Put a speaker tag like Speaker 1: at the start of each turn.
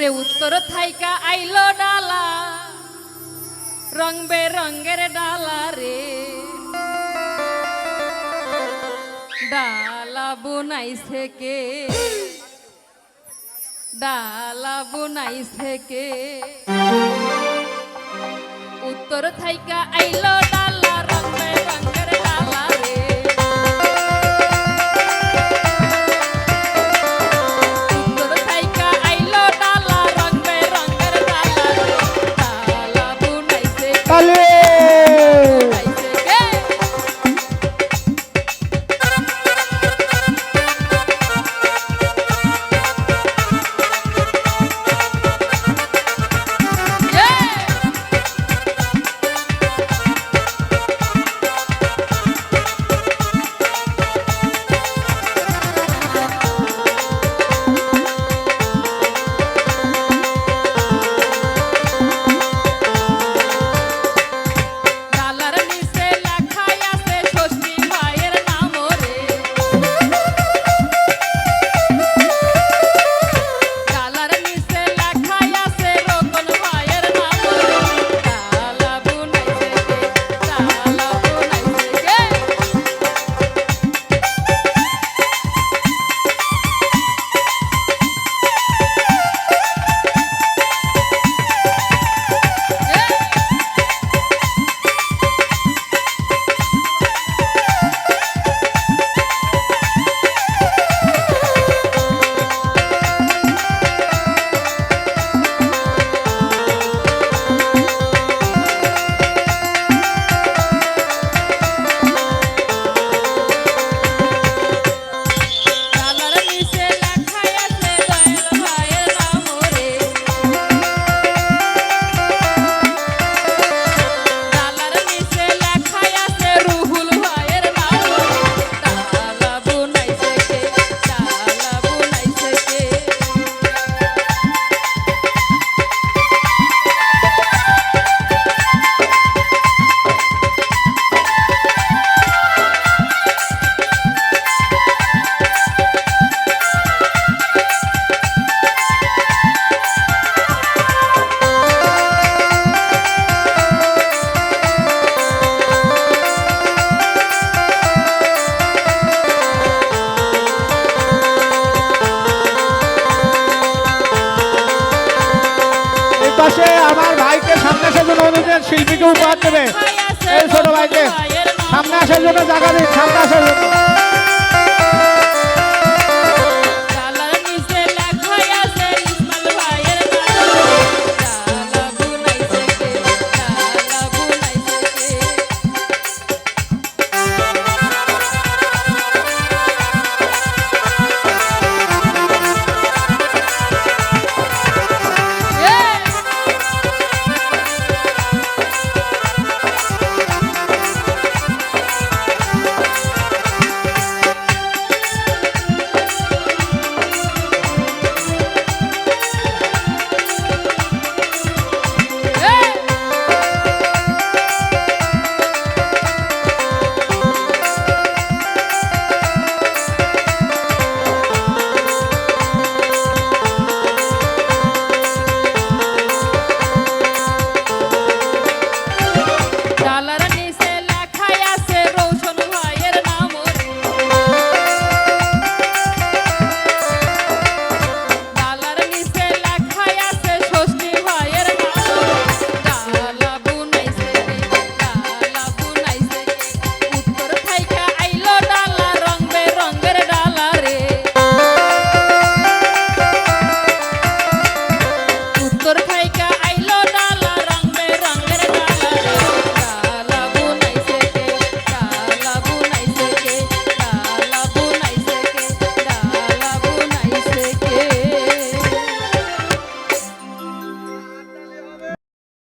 Speaker 1: ওরে উত্তর থাইকা আইল ডালা। রং রঙের ডালা রে। ডালা বুনাইছে থেকে ডালা বুনাইছে থেকে উত্তর থাইকা আইল ডালা
Speaker 2: পাশে আমার ভাইকে সামনে আসার জন্য অনুরোধ, শিল্পীকে উপহার দেবে। এই ছোট ভাইকে। সামনে আসার জন্য জায়গা দিন সামনে আসার জন্য।